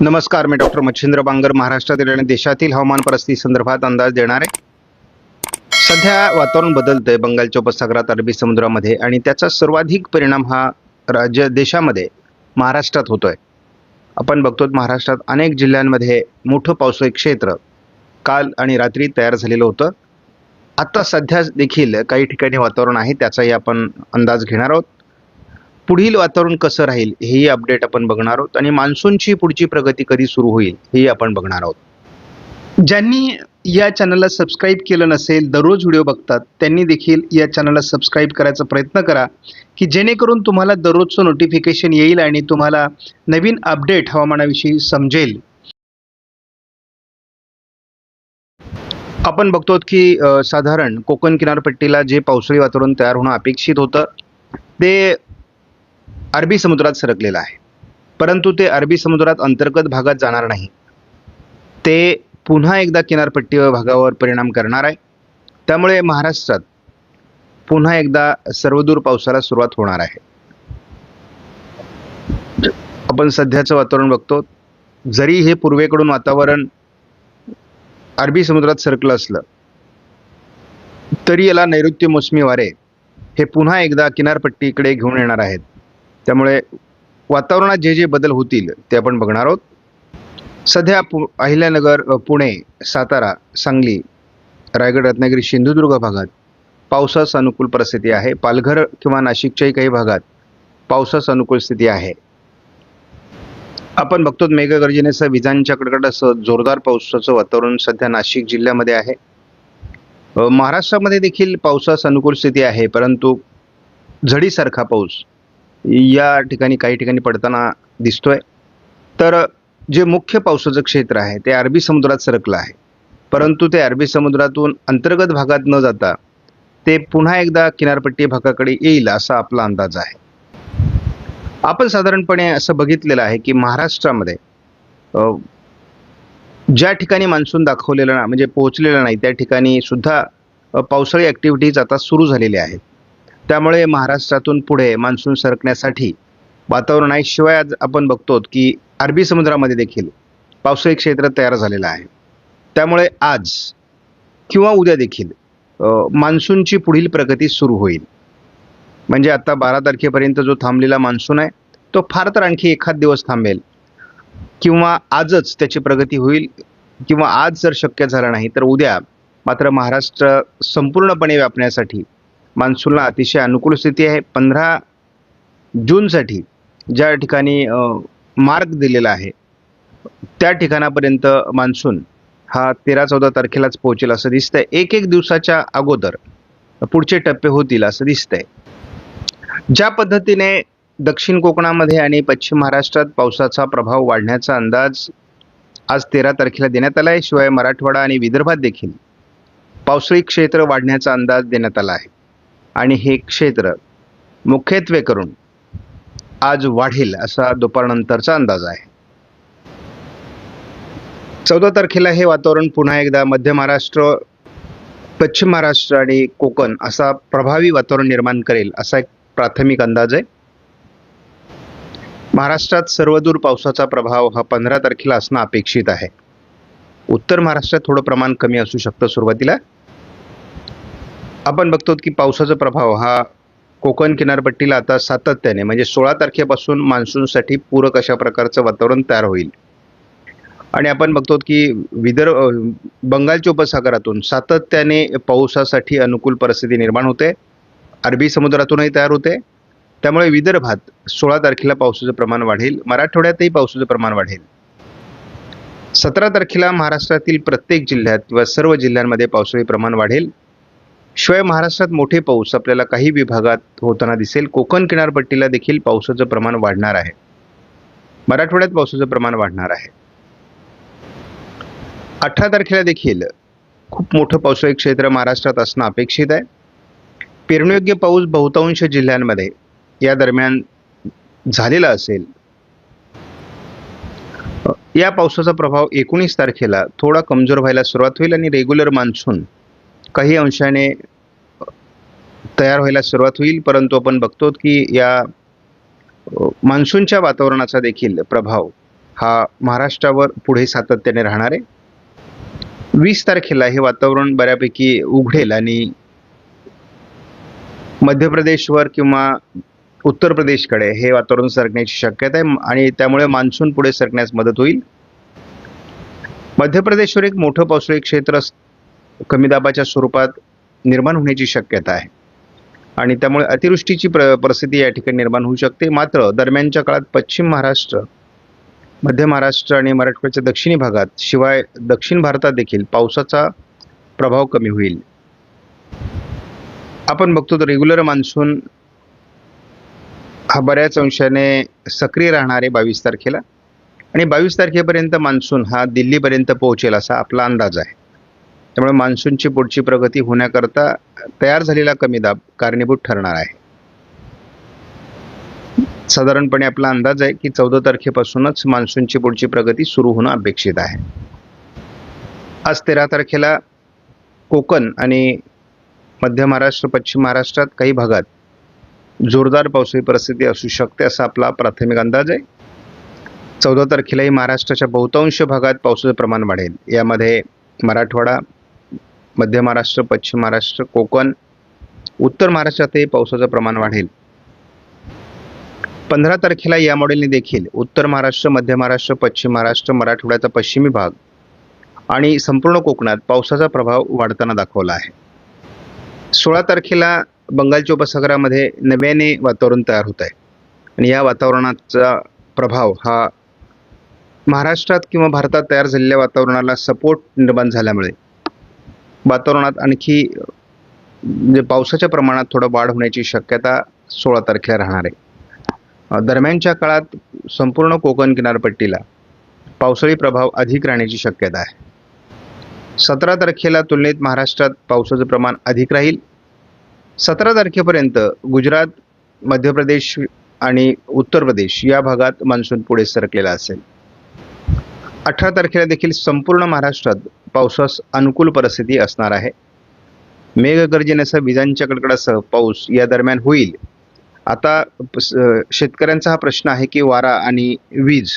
नमस्कार मी डॉक्टर मच्छिंद्र बांगर महाराष्ट्रातील आणि देशातील हवामान परिस्थिती संदर्भात अंदाज देणार. आहे सध्या वातावरण बदलतंय बंगालच्या उपसागरात अरबी समुद्रामध्ये आणि त्याचा सर्वाधिक परिणाम हा राज्य देशामध्ये महाराष्ट्रात होतोय. आपण बघतो महाराष्ट्रात अनेक जिल्ह्यांमध्ये मोठं पावसाळी क्षेत्र काल आणि रात्री तयार झालेलं होतं. आता सध्या देखील काही ठिकाणी वातावरण आहे त्याचाही आपण अंदाज घेणार आहोत. पुढील वातावरण कसं राहील हेही अपडेट आपण बघणार आहोत आणि मान्सूनची पुढची प्रगती कधी सुरू होईल हेही आपण बघणार आहोत. ज्यांनी या चॅनलला सबस्क्राईब केलं नसेल दररोज व्हिडिओ बघतात त्यांनी देखील या चॅनलला सबस्क्राईब करायचा प्रयत्न करा की जेणेकरून तुम्हाला दररोजचं नोटिफिकेशन येईल आणि तुम्हाला नवीन अपडेट हवामानाविषयी समजेल. आपण बघतो की साधारण कोकण किनारपट्टीला जे पावसाळी वातावरण तयार होणं अपेक्षित होतं ते अरबी समुद्रात सरकलेलं आहे. परंतु ते अरबी समुद्रात अंतर्गत भागात जाणार नाही. ते पुन्हा एकदा किनारपट्टी भागावर परिणाम करणार आहे. त्यामुळे महाराष्ट्रात पुन्हा एकदा सर्वदूर पावसाला सुरुवात होणार आहे. आपण सध्याचं वातावरण बघतो. जरी हे पूर्वेकडून वातावरण अरबी समुद्रात सरकलं असलं तरी याला नैऋत्य मोसमी वारे हे पुन्हा एकदा किनारपट्टीकडे घेऊन येणार आहेत. त्यामुळे वातावरणात जे जे बदल होतील ते आपण बघणार आहोत. सध्या पु अहिल्यानगर पुणे सातारा सांगली रायगड रत्नागिरी सिंधुदुर्ग भागात पावसास अनुकूल परिस्थिती आहे. पालघर किंवा नाशिकच्याही काही भागात पावसास अनुकूल स्थिती आहे. आपण बघतो मेघगर्जनेसह विजांच्या कडकडासह जोरदार पावसाचं वातावरण सध्या नाशिक जिल्ह्यामध्ये आहे. महाराष्ट्रामध्ये देखील पावसास अनुकूल स्थिती आहे परंतु झडीसारखा पाऊस या ठिकाणी काही ठिकाणी पडताना दिसतोय. तर जे मुख्य पावसाचं क्षेत्र आहे ते अरबी समुद्रात सरकलं आहे. परंतु ते अरबी समुद्रातून अंतर्गत भागात न जाता ते पुन्हा एकदा किनारपट्टी भागाकडे येईल असा आपला अंदाज आहे. आपण साधारणपणे असं बघितलेलं आहे की महाराष्ट्रामध्ये ज्या ठिकाणी मान्सून दाखवलेलं ना म्हणजे पोहोचलेलं नाही त्या ठिकाणी सुद्धा पावसाळी ॲक्टिव्हिटीज आता सुरू झालेल्या आहेत. त्यामुळे महाराष्ट्रातून पुढे मान्सून सरकण्यासाठी वातावरण आहे. शिवाय आज आपण बघतो की अरबी समुद्रामध्ये देखील पावसाळी क्षेत्र तयार झालेलं आहे. त्यामुळे आज किंवा उद्या देखील मान्सूनची पुढील प्रगती सुरू होईल. म्हणजे आता बारा तारखेपर्यंत जो थांबलेला मान्सून आहे तो फार तर आणखी एखाद दिवस थांबेल. किंवा आजच त्याची प्रगती होईल किंवा आज जर शक्य झालं नाही तर उद्या मात्र महाराष्ट्र संपूर्णपणे व्यापण्यासाठी मान्सूनला अतिशय अनुकूल स्थिती आहे. पंधरा जूनसाठी ज्या ठिकाणी मार्ग दिलेला आहे त्या ठिकाणापर्यंत मान्सून हा तेरा चौदा तारखेलाच पोहोचेल असं दिसतंय. एक एक दिवसाच्या अगोदर पुढचे टप्पे होतील असं दिसतंय. ज्या पद्धतीने दक्षिण कोकणामध्ये आणि पश्चिम महाराष्ट्रात पावसाचा प्रभाव वाढण्याचा अंदाज आज तेरा तारखेला देण्यात आला आहे शिवाय मराठवाडा आणि विदर्भात देखील पावसाळी क्षेत्र वाढण्याचा अंदाज देण्यात आला आहे. आणि हे क्षेत्र मुख्यत्वे करून आज वाढेल असा दुपारनंतरचा अंदाज आहे. चौदा तारखेला हे वातावरण पुन्हा एकदा मध्य महाराष्ट्र पश्चिम महाराष्ट्र आणि कोकण असा प्रभावी वातावरण निर्माण करेल असा एक प्राथमिक अंदाज आहे. महाराष्ट्रात सर्वदूर पावसाचा प्रभाव हा पंधरा तारखेला असणं अपेक्षित आहे. उत्तर महाराष्ट्रात थोडं प्रमाण कमी असू शकतं सुरुवातीला. आपण बघतो की पावसाचा प्रभाव हा कोकण किनारपट्टीला आता सातत्याने म्हणजे सोळा तारखेपासून मान्सूनसाठी पूरक अशा प्रकारचं वातावरण तयार होईल. आणि आपण बघतो की विदर्भ बंगालच्या उपसागरातून सातत्याने पावसासाठी अनुकूल परिस्थिती निर्माण होते. अरबी समुद्रातूनही तयार होते. त्यामुळे विदर्भात सोळा तारखेला पावसाचं प्रमाण वाढेल. मराठवाड्यातही पावसाचं प्रमाण वाढेल. सतरा तारखेला महाराष्ट्रातील प्रत्येक जिल्ह्यात किंवा सर्व जिल्ह्यांमध्ये पावसाळी प्रमाण वाढेल. शिवाय महाराष्ट्रात मोठे पाऊस आपल्याला काही विभागात होताना दिसेल. कोकण किनारपट्टीला देखील पावसाचं प्रमाण वाढणार आहे. मराठवाड्यात पावसाचं प्रमाण वाढणार आहे. अठरा तारखेला देखील खूप मोठं पावसाळी क्षेत्र महाराष्ट्रात असणं अपेक्षित आहे. पेरणीयोग्य पाऊस बहुतांश जिल्ह्यांमध्ये या दरम्यान झालेला असेल. या पावसाचा प्रभाव एकोणीस तारखेला थोडा कमजोर व्हायला सुरुवात होईल आणि रेग्युलर मान्सून काही अंशाने तयार व्हायला सुरुवात होईल परंतु आपण बघतो की या मान्सूनच्या वातावरणाचा देखील प्रभाव हा महाराष्ट्रावर पुढे सातत्याने राहणार आहे. वीस तारखेला हे वातावरण बऱ्यापैकी उघडेल आणि मध्य प्रदेशवर किंवा उत्तर प्रदेशकडे हे वातावरण सरकण्याची शक्यता आहे आणि त्यामुळे मान्सून पुढे सरकण्यास मदत होईल. मध्य प्रदेशवर एक मोठं पावसाळी क्षेत्र कमी दाबाच्या स्वरूपात निर्माण होण्याची शक्यता आहे. आणि त्यामुळे अतिवृष्टीची प्र परिस्थिती या ठिकाणी निर्माण होऊ शकते. मात्र दरम्यानच्या काळात पश्चिम महाराष्ट्र मध्य महाराष्ट्र आणि मराठवाड्याच्या दक्षिणी भागात शिवाय दक्षिण भारतात देखील पावसाचा प्रभाव कमी होईल. आपण बघतो तर रेग्युलर मान्सून हा बऱ्याच अंशाने सक्रिय राहणार आहे बावीस तारखेला. आणि बावीस तारखेपर्यंत मान्सून हा दिल्लीपर्यंत पोहोचेल असा आपला अंदाज आहे. त्यामुळे मान्सूनची पुढची प्रगती होण्याकरता तयार झालेला कमी दाब कारणीभूत ठरणार आहे. साधारणपणे आपला अंदाज आहे की चौदा तारखेपासूनच मान्सूनची पुढची प्रगती सुरू होणं अपेक्षित आहे. आज तेरा तारखेला कोकण आणि मध्य महाराष्ट्र पश्चिम महाराष्ट्रात काही भागात जोरदार पावसाळी परिस्थिती असू शकते असा आपला प्राथमिक अंदाज आहे. चौदा तारखेलाही महाराष्ट्राच्या बहुतांश भागात पावसाचं प्रमाण वाढेल. यामध्ये मराठवाडा मध्य महाराष्ट्र पश्चिम महाराष्ट्र कोकण उत्तर महाराष्ट्रातही पावसाचं प्रमाण वाढेल. पंधरा तारखेला या मॉडेलने देखील उत्तर महाराष्ट्र मध्य महाराष्ट्र पश्चिम महाराष्ट्र मराठवाड्याचा पश्चिमी भाग आणि संपूर्ण कोकणात पावसाचा प्रभाव वाढताना दाखवला आहे. सोळा तारखेला बंगालच्या उपसागरामध्ये नव्याने वातावरण तयार होत आहे. आणि या वातावरणाचा प्रभाव हा महाराष्ट्रात किंवा भारतात तयार झालेल्या वातावरणाला सपोर्ट निर्माण झाल्यामुळे वातावरणात आणखी म्हणजे पावसाच्या प्रमाणात थोडं वाढ होण्याची शक्यता सोळा तारखेला राहणार आहे. दरम्यानच्या काळात संपूर्ण कोकण किनारपट्टीला पावसाळी प्रभाव अधिक राहण्याची शक्यता आहे. सतरा तारखेला तुलनेत महाराष्ट्रात पावसाचं प्रमाण अधिक राहील. सतरा तारखेपर्यंत गुजरात मध्य प्रदेश आणि उत्तर प्रदेश या भागात मान्सून पुढे सरकलेला असेल. अठरा तारखेला देखील संपूर्ण महाराष्ट्रात पावसास अनुकूल परिस्थिती असणार आहे. मेघगर्जनेसह विजांच्या कडकडासह पाऊस या दरम्यान होईल. आता प- स- शेतकऱ्यांचा हा प्रश्न आहे की वारा आणि वीज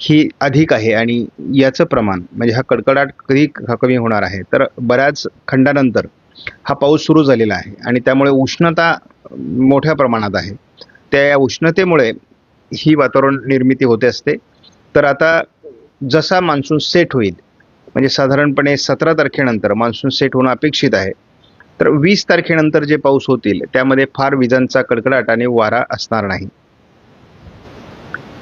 ही अधिक आहे आणि याचं प्रमाण म्हणजे हा कडकडाट कधी कमी होणार आहे? तर बऱ्याच खंडानंतर हा पाऊस सुरू झालेला आहे आणि त्यामुळे उष्णता मोठ्या प्रमाणात आहे. त्या या उष्णतेमुळे ही वातावरण निर्मिती होते असते. तर आता जसा मान्सून सेट होईल म्हणजे साधारणपणे सतरा तारखेनंतर मान्सून सेट होणं अपेक्षित आहे. तर वीस तारखेनंतर जे पाऊस होतील त्यामध्ये फार विजांचा कडकडाट आणि वारा असणार नाही.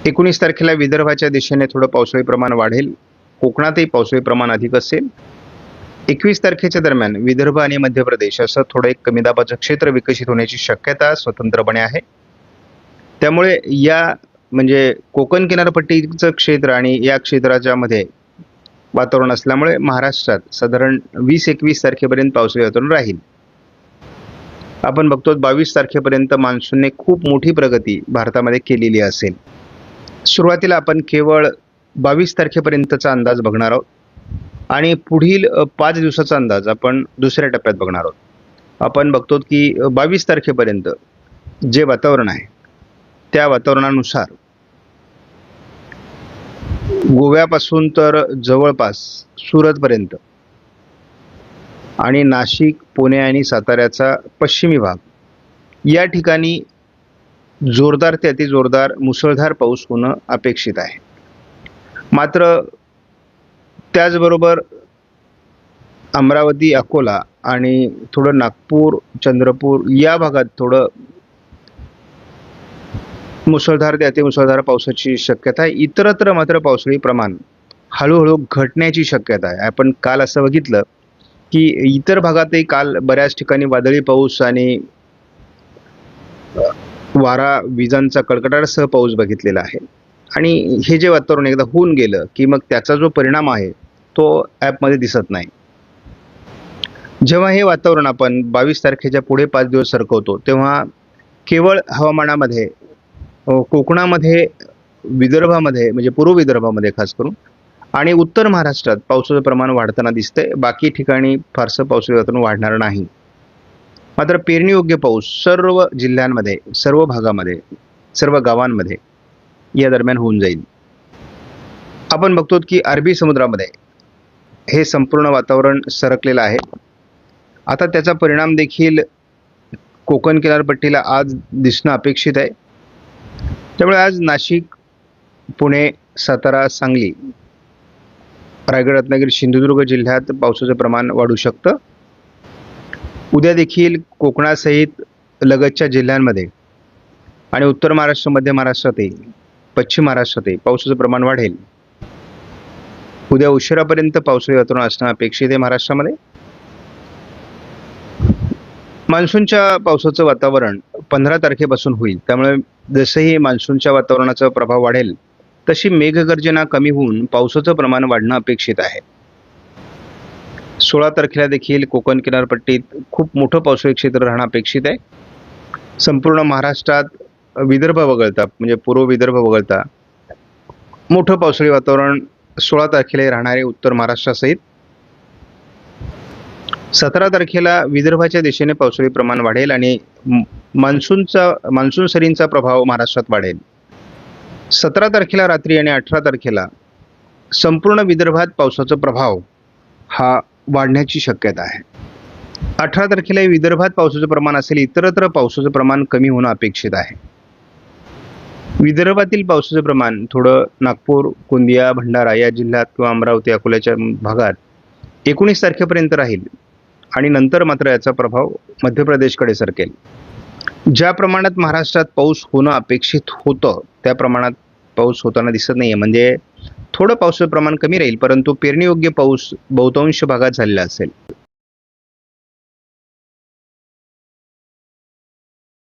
एकोणीस तारखेला विदर्भाच्या दिशेने थोडं पावसाळी प्रमाण वाढेल. कोकणातही पावसाळी प्रमाण अधिक असेल. एकवीस तारखेच्या दरम्यान विदर्भ आणि मध्य प्रदेश असं थोडं एक कमी दाबाचं क्षेत्र विकसित होण्याची शक्यता स्वतंत्रपणे आहे. त्यामुळे या म्हणजे कोकण किनारपट्टीचं क्षेत्र आणि या क्षेत्राच्यामध्ये वातावरण असल्यामुळे महाराष्ट्रात साधारण वीस एकवीस तारखेपर्यंत पावसाळी वातावरण राहील. आपण बघतो बावीस तारखेपर्यंत मान्सूनने खूप मोठी प्रगती भारतामध्ये केलेली असेल. सुरुवातीला आपण केवळ बावीस तारखेपर्यंतचा अंदाज बघणार आहोत आणि पुढील पाच दिवसाचा अंदाज आपण दुसऱ्या टप्प्यात बघणार आहोत. आपण बघतो की बावीस तारखेपर्यंत जे वातावरण आहे त्या वातावरणानुसार गोव्यापासून तर जवळपास सुरतपर्यंत. आणि नाशिक पुणे आणि साताऱ्याचा पश्चिमी भाग. या ठिकाणी जोरदार ते अतिजोरदार मुसळधार पाऊस होणं अपेक्षित आहे. मात्र त्याचबरोबर अमरावती अकोला आणि थोडं नागपूर चंद्रपूर या भागात थोडं मुसळधार ते अतिमुसळधार पावसाची शक्यता आहे. इतरत्र मात्र पावसाळी प्रमाण हळूहळू घटण्याची शक्यता आहे. आपण काल असं बघितलं की इतर भागातही काल बऱ्याच ठिकाणी वादळी पाऊस आणि वारा विजांचा कडकडाटासह पाऊस बघितलेला आहे. आणि हे जे वातावरण एकदा होऊन गेलं की मग त्याचा जो परिणाम आहे तो ॲपमध्ये दिसत नाही. जेव्हा हे वातावरण आपण बावीस तारखेच्या पुढे पाच दिवस सरकवतो तेव्हा केवळ हवामानामध्ये कोकणामध्ये विदर्भामध्ये म्हणजे पूर्व विदर्भामध्ये खास करून. आणि उत्तर महाराष्ट्रात पावसाचं प्रमाण वाढताना दिसतंय. बाकी ठिकाणी फारसं पावसाचं वातावरण वाढणार नाही. मात्र पेरणीयोग्य पाऊस सर्व जिल्ह्यांमध्ये सर्व भागामध्ये सर्व गावांमध्ये या दरम्यान होऊन जाईल. आपण बघतो की अरबी समुद्रामध्ये हे संपूर्ण वातावरण सरकलेलं आहे. आता त्याचा परिणाम देखील कोकण किनारपट्टीला आज दिसणं अपेक्षित आहे. त्यामुळे आज नाशिक पुणे सातारा सांगली रायगड रत्नागिरी सिंधुदुर्ग जिल्ह्यात पावसाचं प्रमाण वाढू शकतं. उद्या देखील कोकणासहित लगतच्या जिल्ह्यांमध्ये आणि उत्तर महाराष्ट्र मध्य महाराष्ट्रातही पश्चिम महाराष्ट्रातही पावसाचं प्रमाण वाढेल. उद्या उशिरापर्यंत पावसाळी वातावरण असणं अपेक्षित आहे महाराष्ट्रामध्ये. मान्सूनच्या पावसाचं वातावरण पंधरा तारखेपासून होईल. त्यामुळे जसंही मान्सूनच्या वातावरणाचा प्रभाव वाढेल तशी मेघगर्जना कमी होऊन पावसाचं प्रमाण वाढणं अपेक्षित आहे. सोळा तारखेला देखील कोकण किनारपट्टीत खूप मोठं पावसाळी क्षेत्र राहणं अपेक्षित आहे. संपूर्ण महाराष्ट्रात विदर्भ वगळता म्हणजे पूर्व विदर्भ वगळता मोठं पावसाळी वातावरण सोळा तारखेला राहणारे उत्तर महाराष्ट्रासहित सतरा तारखेला विदर्भाच्या दिशेने पावसाळी प्रमाण वाढेल आणि मान्सूनचा मान्सून सरींचा प्रभाव महाराष्ट्रात वाढेल. सतरा तारखेला रात्री आणि अठरा तारखेला संपूर्ण विदर्भात पावसाचा प्रभाव हा वाढण्याची शक्यता आहे. अठरा तारखेला विदर्भात पावसाचं प्रमाण असेल इतरत्र पावसाचं प्रमाण कमी होणं अपेक्षित आहे. विदर्भातील पावसाचं प्रमाण थोडं नागपूर गोंदिया भंडारा या जिल्ह्यात किंवा अमरावती अकोल्याच्या भागात एकोणीस तारखेपर्यंत राहील. आणि नंतर मात्र याचा प्रभाव मध्य प्रदेशकडे सरकेल. ज्या प्रमाणात महाराष्ट्रात पाऊस होणं अपेक्षित होतं त्या प्रमाणात पाऊस होताना दिसत नाही आहे म्हणजे थोडं पावसाचं प्रमाण कमी राहील परंतु पेरणीयोग्य पाऊस बहुतांश भागात झालेला असेल.